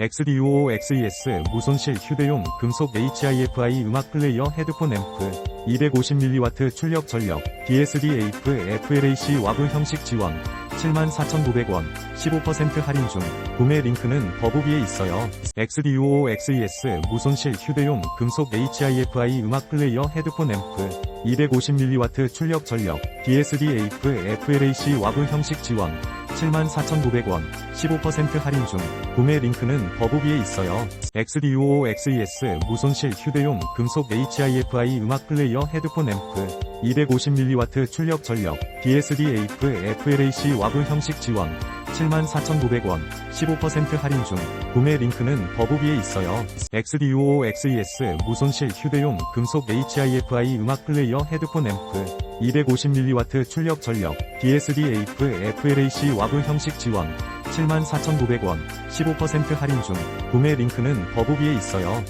XD55XES 무손실 휴대용 금속 HIFI 음악 플레이어 헤드폰 앰프 250mW 출력 전력 DSD AF FLAC 와브 형식 지원 74,900원 15% 할인 중 구매 링크는 더보기에 있어요. XD55XES 무손실 휴대용 금속 HIFI 음악 플레이어 헤드폰 앰프 250mW 출력 전력 DSD AF FLAC 와브 형식 지원 74,900원 15% 할인 중 구매 링크는 더보기에 있어요. XD55XES 무손실 휴대용 금속 HIFI 음악 플레이어 헤드폰 앰프 250mW 출력 전력 DSD AF FLAC 와브 형식 지원 74,900원 15% 할인 중 구매 링크는 더보기에 있어요. XD55XES 무손실 휴대용 금속 HIFI 음악 플레이어 헤드폰 앰프 250mW 출력 전력 DSD AF FLAC 와브 형식 지원 74,900원 15% 할인 중 구매 링크는 더보기에 있어요.